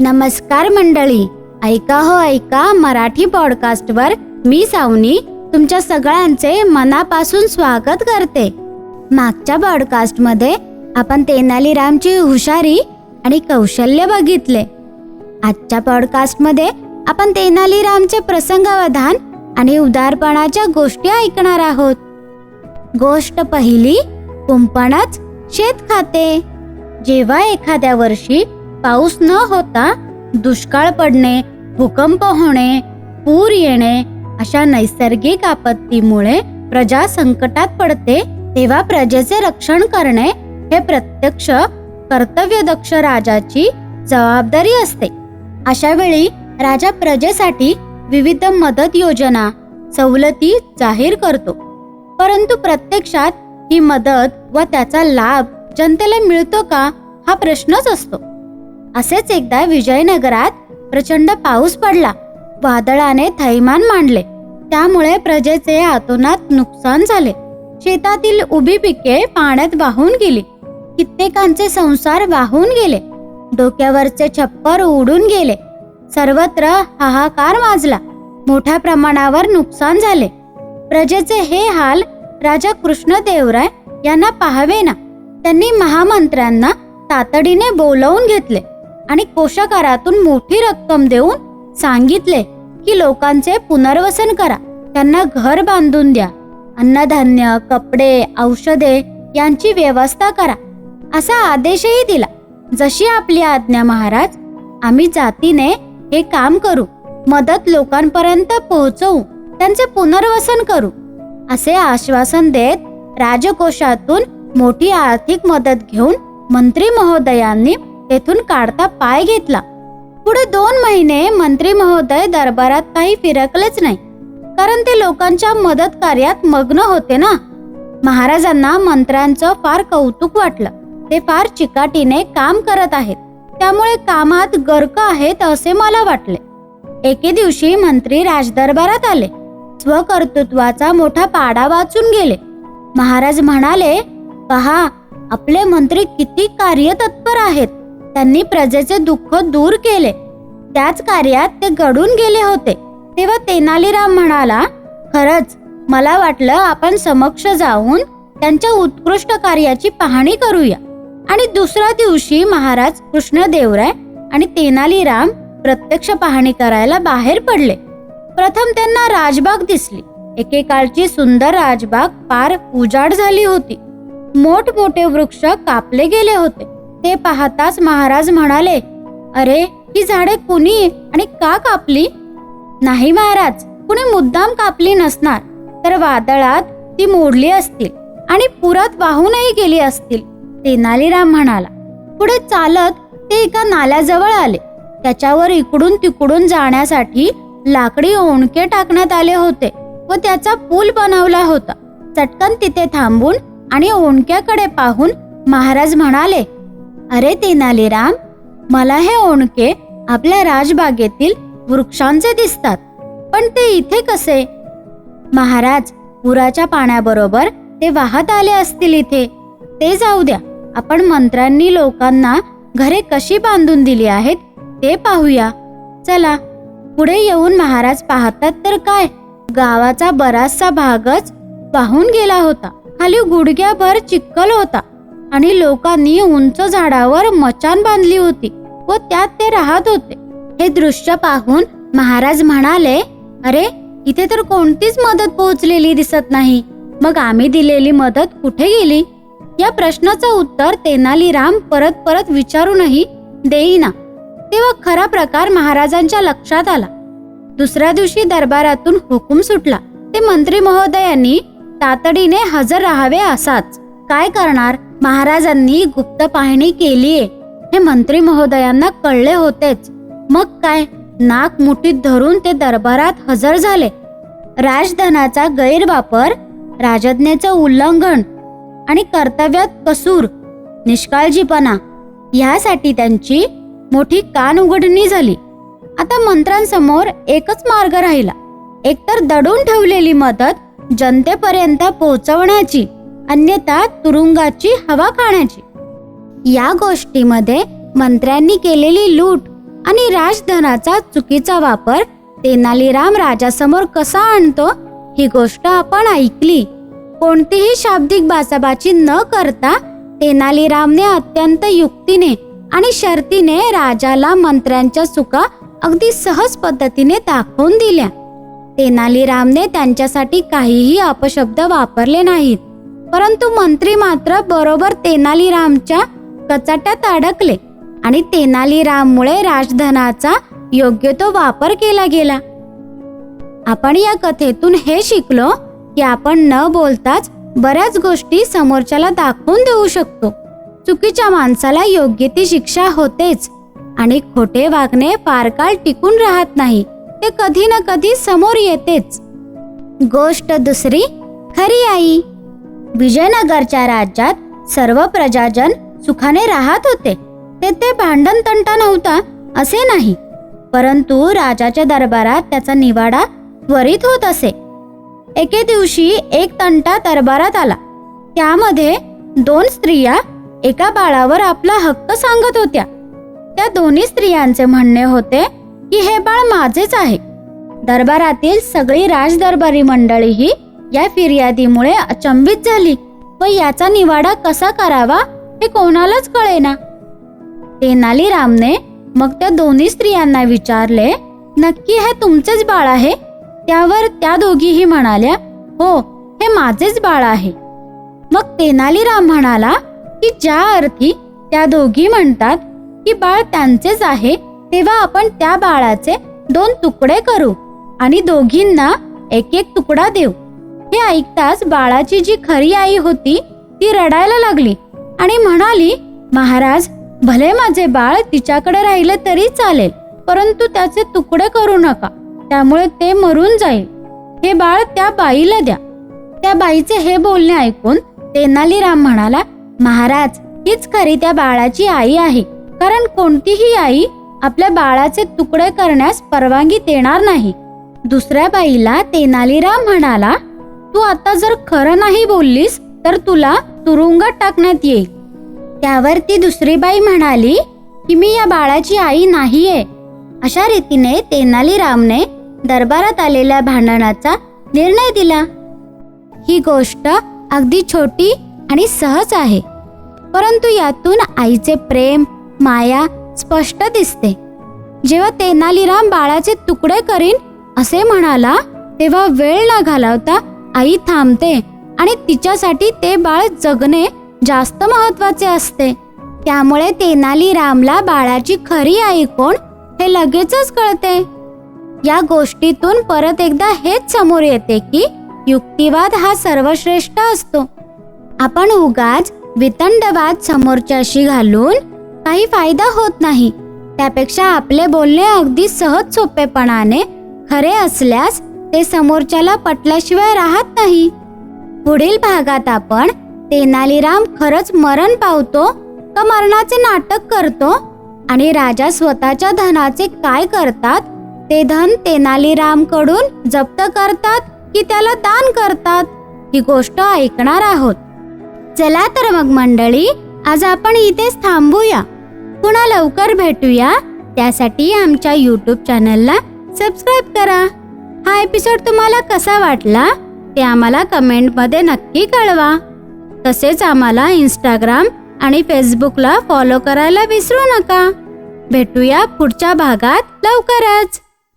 नमस्कार मंडळी. ऐका हो ऐका मराठी पॉडकास्टवर मी सावनी तुमच्या सगळ्यांचे मनापासून स्वागत करते. मागच्या पॉडकास्टमध्ये आपण तेनालीरामची हुशारी आणि कौशल्य बघितले. आजच्या पॉडकास्टमध्ये आपण तेनालीरामचे प्रसंगावधान आणि उदारपणाच्या गोष्टी ऐकणार आहोत. गोष्ट पहिली कुंपणच शेत खाते. जेव्हा एखाद्या वर्षी पाऊस न होता दुष्काळ पडणे भूकंप होणे पूर येणे अशा नैसर्गिक आपत्तीमुळे प्रजा संकटात पडते तेव्हा प्रजेचे रक्षण करणे हे प्रत्यक्ष कर्तव्यदक्ष राजाची जबाबदारी असते. अशा वेळी राजा प्रजेसाठी विविध मदत योजना सवलती जाहीर करतो. परंतु प्रत्यक्षात ही मदत व त्याचा लाभ जनतेला मिळतो का? हा प्रश्नच असतो. असेच एकदा विजयनगरात प्रचंड पाऊस पडला. वादळाने थैमान मांडले. त्यामुळे प्रजेचे आतोनात नुकसान झाले. शेतातील उभी पिके पाण्यात वाहून गेली. कित्येकांचे संसार वाहून गेले. डोक्यावरचे छप्पर उडून गेले. सर्वत्र हाहाकार माजला. मोठ्या प्रमाणावर नुकसान झाले. प्रजेचे हे हाल राजा कृष्णदेवराय यांना पाहावे ना त्यांनी महामंत्र्यांना तातडीने बोलवून घेतले. आणि कोशागारातून मोठी रक्कम देऊन सांगितले की लोकांचे पुनर्वसन करा. त्यांना घर बांधून द्या. अन्नधान्य कपडे औषधे यांची व्यवस्था करा. असा आदेशही दिला. जशी आपली आज्ञा महाराज आम्ही जातीने हे काम करू. मदत लोकांपर्यंत पोहोचवू. त्यांचे पुनर्वसन करू. असे आश्वासन देत राजकोषातून मोठी आर्थिक मदत घेऊन मंत्री महोदयांनी तेथून काढता पाय घेतला. पुढे दोन महिने मंत्री महोदय दरबारात काही फिरकलेच नाही. कारण ते लोकांच्या मदत कार्यात मग्न होते ना. महाराजांना मंत्र्यांचं फार कौतुक वाटलं. ते फार चिकाटीने काम करत आहेत. त्यामुळे कामात गर्क आहेत असे मला वाटले. एके दिवशी मंत्री राजदरबारात आले. स्वकर्तृत्वाचा मोठा पाडा वाचून गेले. महाराज म्हणाले पहा आपले मंत्री किती कार्यतत्पर आहेत. त्यांनी प्रजेचे दुःख दूर केले. त्याच कार्यात ते घडून गेले होते. तेव्हा तेनालीराम म्हणाला खरंच मला वाटलं आपण समक्ष जाऊन त्यांच्या उत्कृष्ट कार्याची पाहणी करूया. आणि दुसऱ्या दिवशी महाराज कृष्णदेवराय आणि तेनालीराम प्रत्यक्ष पाहणी करायला बाहेर पडले. प्रथम त्यांना राजबाग दिसली. एकेकाळची सुंदर राजबाग फार उजाड झाली होती. मोठमोठे वृक्ष कापले गेले होते. ते पाहताच महाराज म्हणाले अरे ही झाडे कुणी आणि का कापली? नाही महाराज कुणी मुद्दाम कापली नसणार. तर वादळात ती मोडली असतील आणि पुरात वाहूनही गेली असतील तेनालीराम म्हणाला. पुढे चालत ते एका नाल्याजवळ आले. त्याच्यावर इकडून तिकडून जाण्यासाठी लाकडी ओणके टाकण्यात आले होते व त्याचा पूल बनवला होता. चटकन तिथे थांबून आणि ओणक्याकडे पाहून महाराज म्हणाले अरे तेनालीराम मला हे ओणके आपल्या राजबागेतील वृक्षांचे दिसतात पण ते इथे कसे? महाराज पुराच्या पाण्याबरोबर ते वाहत आले असतील इथे. ते जाऊ द्या आपण मंत्र्यांनी लोकांना घरे कशी बांधून दिली आहेत ते पाहूया. चला पुढे येऊन महाराज पाहतात तर काय? गावाचा बराचसा भागच वाहून गेला होता. खाली गुडघ्याभर चिखल होता. आणि लोकांनी उंच झाडावर मचान बांधली होती व त्यात ते राहत होते. हे दृश्य पाहून महाराज म्हणाले अरे इथे तर कोणतीच मदत पोहोचलेली दिसत नाही. मग आम्ही दिलेली मदत कुठे गेली? या प्रश्नाचं उत्तर तेनालीराम परत परत विचारूनही देईना. तेव्हा खरा प्रकार महाराजांच्या लक्षात आला. दुसऱ्या दिवशी दरबारातून हुकूम सुटला. ते मंत्री महोदयांनी तातडीने हजर राहावे असाच. काय करणार? महाराजांनी गुप्त पाहणी केलीये हे मंत्री महोदयांना कळले होतेच. मग काय? नाक मुठीत धरून ते दरबारात हजर झाले. राजधनाचा गैरवापर राजज्ञेचं उल्लंघन आणि कर्तव्यात कसूर निष्काळजीपणा ह्यासाठी त्यांची मोठी कान उघडणी झाली. आता मंत्र्यांसमोर एकच मार्ग राहिला. एकतर दडून ठेवलेली मदत जनतेपर्यंत पोहोचवण्याची. अन्यथा तुरुंगाची हवा खाण्याची. या गोष्टीमध्ये मंत्र्यांनी केलेली लूट आणि राजधनाचा चुकीचा वापर तेनालीराम राजासमोर कसा आणतो ही गोष्ट आपण ऐकली. कोणतीही शाब्दिक बाचाबाची न करता तेनालीरामने अत्यंत युक्तीने आणि शर्तीने राजाला मंत्र्यांच्या चुका अगदी सहज पद्धतीने दाखवून दिल्या. तेनालीरामने त्यांच्यासाठी काहीही अपशब्द वापरले नाहीत. परंतु मंत्री मात्र बरोबर तेनालीरामच्या कचाट्यात अडकले आणि तेनालीराममुळे राजधनाचा योग्य तो वापर केला गेला. आपण या कथेतून हे शिकलो की आपण न बोलताच बऱ्याच गोष्टी समोरच्याला दाखवून देऊ शकतो. चुकीच्या माणसाला योग्य ती शिक्षा होतेच आणि खोटे वागणे फार काळ टिकून राहत नाही ते कधी ना कधी समोर येतेच. गोष्ट दुसरी खरी आई! विजयनगरच्या राज्यात सर्व प्रजाजन सुखाने राहत होते. तेथे भांडण तंटा नव्हता असे नाही. परंतु राजाच्या दरबारात त्याचा निवाडा त्वरित होत असे. एके दिवशी एक तंटा दरबारात आला. त्यामध्ये दोन स्त्रिया एका बाळावर आपला हक्क सांगत होत्या. त्या दोन्ही स्त्रियांचे म्हणणे होते की हे बाळ माझेच आहे. दरबारातील सगळी राजदरबारी मंडळीही या फिर्यादीमुळे अचंबित झाली. व याचा निवाडा कसा करावा हे कोणालाच कळेना. तेनालीरामने मग त्या दोन्ही स्त्रियांना विचारले नक्की हे तुमचेच बाळ आहे? त्यावर त्या दोघीही म्हणाल्या हो हे माझेच बाळ आहे. मग तेनालीराम म्हणाला की ज्या अर्थी त्या दोघी म्हणतात की बाळ त्यांचेच आहे तेव्हा आपण त्या बाळाचे दोन तुकडे करू आणि दोघींना एक एक तुकडा देऊ. हे ऐकताच बाळाची जी खरी आई होती ती रडायला लागली आणि म्हणाली महाराज भले माझे बाळ तिच्याकडे राहिलं तरी चालेल परंतु त्याचे तुकडे करू नका त्यामुळे ते मरून जाईल. हे बाळ त्या बाईला द्या. त्या बाईचे हे बोलणे ऐकून तेनालीराम म्हणाला महाराज हीच खरी त्या बाळाची आई आहे कारण कोणतीही आई आपल्या बाळाचे तुकडे करण्यास परवानगी देणार नाही. दुसऱ्या बाईला तेनालीराम म्हणाला तू आता जर खरं नाही बोललीस तर तुला तुरुंगात टाकण्यात येईल. त्यावर ती दुसरी बाई म्हणाली की मी या बाळाची आई नाहीये. अशा रीतीने तेनालीरामने दरबारात आलेल्या भांडणाचा निर्णय दिला. ही गोष्ट अगदी छोटी आणि सहज आहे परंतु यातून आईचे प्रेम माया स्पष्ट दिसते. जेव्हा तेनालीराम बाळाचे तुकडे करीन असे म्हणाला तेव्हा वेळ न घालवता आई थांबते आणि तिच्यासाठी ते बाळ जगणे जास्त महत्त्वाचे असते. त्यामुळे तेनालीरामला बाळाची खरी आई कोण हे लगेचच कळते. या गोष्टीतून परत एकदा हेच समोर येते की युक्तिवाद हा सर्वश्रेष्ठ असतो. आपण उगाच वितंडवाद समोरच्याशी घालून काही फायदा होत नाही. त्यापेक्षा आपले बोलणे अगदी सहज सोपेपणाने खरे असल्यास ते समोरच्याला पटल्याशिवाय राहत नाही. पुढील भागात आपण तेनालीराम खरंच मरण पावतो का मरणाचे नाटक करतो? आणि राजा स्वतःच्या धनाचे काय करतात? ते धन तेनालीरामकडून जप्त करतात की त्याला दान करतात? ही गोष्ट ऐकणार आहोत. चला तर मग मंडळी आज आपण इथेच थांबूया. पुन्हा लवकर भेटूया. त्यासाठी आमच्या यूट्यूब चॅनलला सबस्क्राईब करा. हा एपिसोड तुम्हाला कसा वाटला ते आम्हाला कमेंटमध्ये नक्की कळवा. तसेच आम्हाला इंस्टाग्राम आणि फेसबुकला फॉलो करायला विसरू नका. भेटूया पुढच्या भागात लवकरच.